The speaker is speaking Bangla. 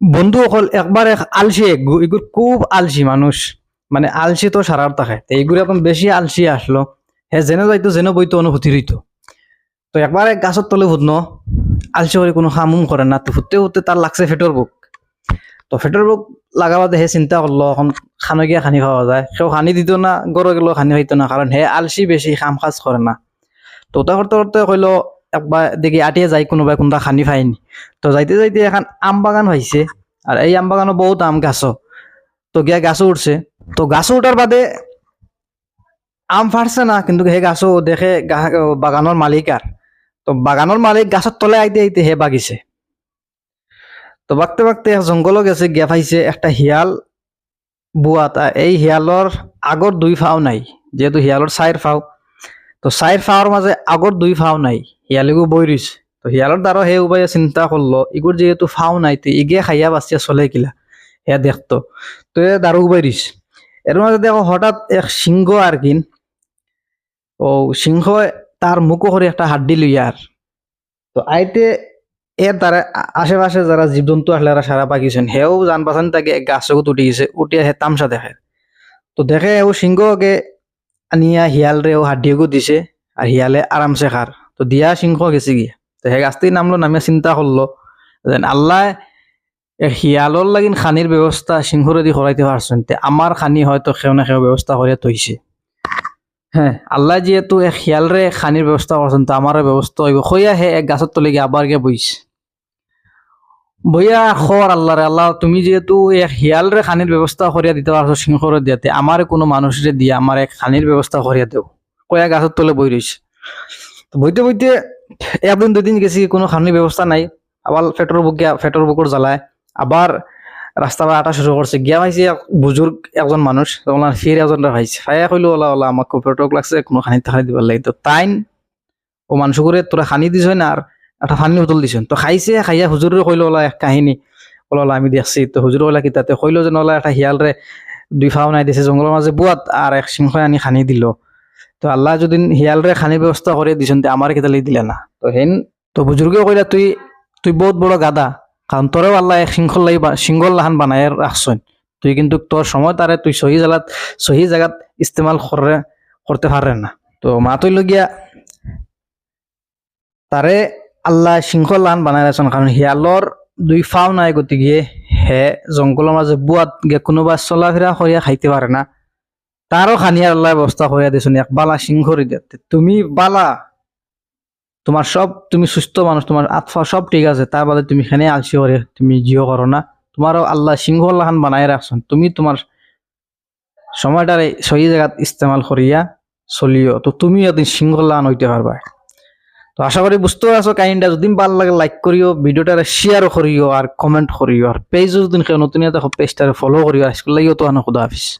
বন্ধু অকল একবার এক আলসি এগু এগুর খুব আলসি মানুষ। মানে আলসি তো সারার থাকে তো এইগুলো এখন বেশি আলসি আসলো। হে যেনে যাইতো, যেনে বইতো অনুভূতি রইতো তো একবার এক গাছের তলে ফুটনো আলসি করে কোনো কামুম করে না। তো ফুটতে ফুটতে তার লাগছে ফেটর বুক। তো ফেটর বুক লাগাবাতে হে চিন্তা করল এখন খানো গিয়া খানি খাওয়া যায়। সেও খানি দিত না গরো গেলেও খানি খাইতো না। কারণ হে আলসি বেশি কাম কাজ করে না। তো ওটা করতে করতে কইলো একবার দেখি আটিয়ে যাই, কোনোবাই কোনটা খানি ফাইনি। তো যাইতে যাইতে এখন আম বাগান হয়েছে আর এই আম বাগানও বহুত আম গাছও তো গিয়া গাছও উঠছে। তো গাছও উঠার বাদে আম ফাটছে না, কিন্তু সেই গাছও দেখে বাগানৰ মালিক আর তো বাগানৰ মালিক গাছের তলে আইতে আইতে হে বাগিছে। তো বাগতে বাগতে জঙ্গলও গেছে, গিয়া পাইছে একটা শিয়াল বুয়া তা এই শিয়ালৰ আগৰ দুই ফাও নাই, যিহেতু শিয়ালৰ চাইৰ ফাও। তো চাইৰ ফাওৰ মাজে আগৰ দুই ফাও নাই, শিয়ালিগো বই রইছে তো শিয়ালৰ দ্বারা হে উপায়ে চিন্তা করল ইগুর যেহেতু ফাও নাই, তো ইগে খাইয়া বাঁচিয়া চলে কিলা হে দেখতো। তো এ দারু উবাই দিস এর মাঝে দেখো হঠাৎ এক সিংহ আর কিন ও সিংহ তার মুখো করে একটা হাড্ডি লইয়ার তো আইতে এর দ্বারা আশেপাশে যারা জীবজন্তু আসলে এরা সারা পাকিছেন হেও জান পাচান তাকে গাছ উঠে গেছে উঠিয়া হে তামসা দেখে। তো দেখে ও সিংহকে আনিয়া শিয়াল রে ও দিছে আর শিয়ালে আরামসে খার তো দিয়া সিংহ গেছে গিয়া। তো হে গাছটি নামলো, নামে চিন্তা করল যেন আল্লাহ শিয়ালর লাগিন খানির ব্যবস্থা সিংহরে দি করাইতে পারছেন আমার খানি হয়তো সেও না সেও ব্যবস্থা করে তৈছে হ্যাঁ আল্লাহ যেহেতু শিয়ালরে খানির ব্যবস্থা করছেন তো আমারও ব্যবস্থা হইব। হইয়া হে এক গাছের তলে গিয়ে আবার গিয়ে বইছে। বইয়া খর আল্লাহ রে আল্লাহ, তুমি যেহেতু এক শিয়ালরে খানির ব্যবস্থা করিয়া দিতে পারছ সিংহরে দিয়াতে আমার কোনো মানুষরে দিয়া আমার এক খানির ব্যবস্থা করিয়া দেও কয়া গাছের তলে বই রইছে তো বইতে বইতে একদিন দুদিন গেছি, কোনো খানির ব্যবস্থা নাই। আবার ফেটর বুক গিয়া ফেটর বুকুর জ্বালায়। আবার রাস্তা বা আটা শুরু করছে গিয়া পাইছে এক বুজুর্গ একজন মানুষ ওনার ফির একজন পাইছে। ফাইয়া কইলো ওলা ওলা আমাক পেট্রোক লাগছে, কোনো খানি খানি দিবার লাগে তো তাইন ও মানুষ করে তোরা খানি দিছ না আর একটা ফানি বোতল দিছ তো খাইছে, খাইয়া হুজুরে কইলো, ওলা, এক কাহিনী। ওলা আমি দেখছি। তো হুজুর ওলা কিতাতে কইলো যে ওলা একটা শিয়াল রে দুই ফাও নাই দিছে জঙ্গলের মাঝে বুয়াত আর এক সিংহ আনি খানি দিল। তো আল্লাহ যদি শিয়াল রে খানির ব্যবস্থা করে দিছেন আমার কেতালি দিলে না। তো হেন, তো বুজুর্গে কইলা, তুই তুই বহুত বড় গাদা কারণ তোরেও আল্লাহ এক শৃঙ্খল লাগি শৃঙ্খল লাহান বানাই রাখছেন তুই কিন্তু তোর সময় তারে তুই সহি জায়গাত সহি জায়গাত ইস্তেমাল করে করতে পারে না। তো মা তুই লগিয়া তারে আল্লাহ শৃঙ্খল লাহান বানাই রাখছেন কারণ শিয়ালর দুই ফাও নাই গতিকে হে জঙ্গলের মাঝে বুয়াত কোনোবা চলাফেরা করিয়া খাইতে পারে না। তারও খানিয়ার আল্লাহ ব্যবস্থা করিয়া দিয়েছেন এক বালা দিতে তুমি বালা তোমার সব তুমি সুস্থ মানুষ তোমার আত্মা সব ঠিক আছে তার বাদে তুমি এখানে আলসি করে তুমি জিও করো না। তোমারও আল্লাহ সিংহ লাহান বানাই রাখছেন তুমি তোমার সময়টারে সহি জায়গাত ইস্তেমাল করিয়া চলিও। তো তুমি এদিন সিংহ লাহান হইতে পারবা তো আশা করি বুঝতে পারছ, কাহিনীটা। যদি ভালো লাগে লাইক করিও ভিডিওটারে শেয়ার করিও আর কমেন্ট করিও আর পেজও যদি নতুন এটা পেজটারে ফলো করিও আজকাল লাগিও তো খুদা হাফিজ।